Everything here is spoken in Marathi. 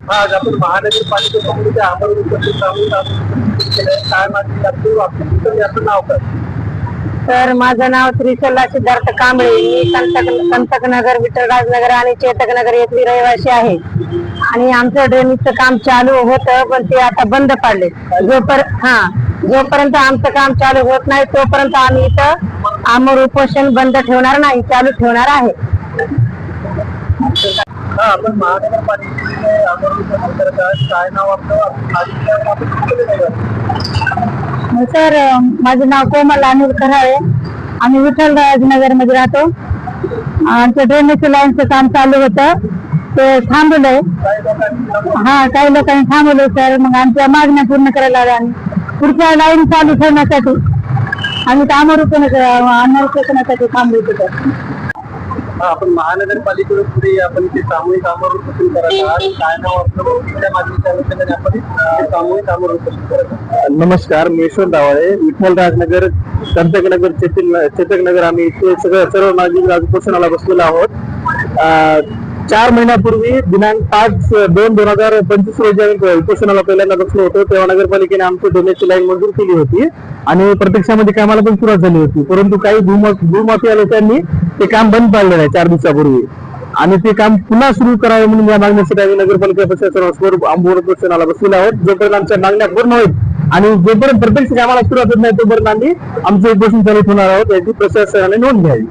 आज आपण महानगरपालिका जे आमरण काय मागणी याचं नाव काय? तर माझं नाव त्रिशला सिद्धार्थ कांबळे. मी कंटक कंटकनगर विठ्ठलराजनगर आणि चेतकनगर येथील रहिवासी आहे. आणि आमचं ड्रेनेजचं काम चालू होतं पण ते आता बंद पाडले. जोपर्यंत हा जोपर्यंत आमचं काम चालू होत नाही तोपर्यंत आम्ही इथं आमर उपोषण बंद ठेवणार नाही चालू ठेवणार आहे. हा आपण महानगरपालिकेचे आमरण उपोषण करत आहात. काय नाव आपलं? आपण? तर माझं नाव कोमल अनिल खराळे. आम्ही विठ्ठलराजनगरमध्ये राहतो. आमचं ड्रेनेजचं लाईनचं काम चालू होतं. ते काही लोकांनी हा काही लोकांनी थांबवलं सर. मग आमच्या मागण्या पूर्ण करायला आल्या पुढच्या लाईन चालू ठेवण्यासाठी. आम्ही कामरूपण अनारोपणासाठी थांबलो तिथं हा आपण महानगरपालिकेवर पुढे आपण ते सामूहिक आमरण उपोषण करत आहात काय नाव आपलं? कुठल्या मागणीच्या अनुषंगाने आपण हे सामूहिक आमरण उपोषण करत आहात नमस्कार मी यशवंत दावाळे विठ्ठल राजनगर कंटकनगर चेतन चेतकनगर. आम्ही इथे सगळं सर्व नागरिक आज उपोषणाला बसलेलो आहोत. अं, चार महिन्यापूर्वी दिनांक पाच दोन दोन हजार पंचवीस रोजी आम्ही उपोषणाला पहिल्यांदा बसलो होतो. तेव्हा नगरपालिकेने आमची डोनेटची लाईन मंजूर केली होती. आणि प्रत्यक्षामध्ये कामाला पण सुरुवात झाली होती. परंतु काही भूमा भूमाफिया लोकांनी ते काम बंद पाडलेलं आहे चार दिवसापूर्वी. आणि ते काम पुन्हा सुरू करावे म्हणून या मागणीसाठी आम्ही नगरपालिका प्रशासनासमोर आंबोर प्रशासनाला बसलेलो आहोत. जोपर्यंत आमच्या मागण्या पूर्ण होईल आणि जोपर्यंत प्रत्यक्ष कामाला सुरुवात होत नाही तोपर्यंत आम्ही आमचं उपोषण चालू होणार आहोत याची प्रशासनाने नोंद घ्यावी.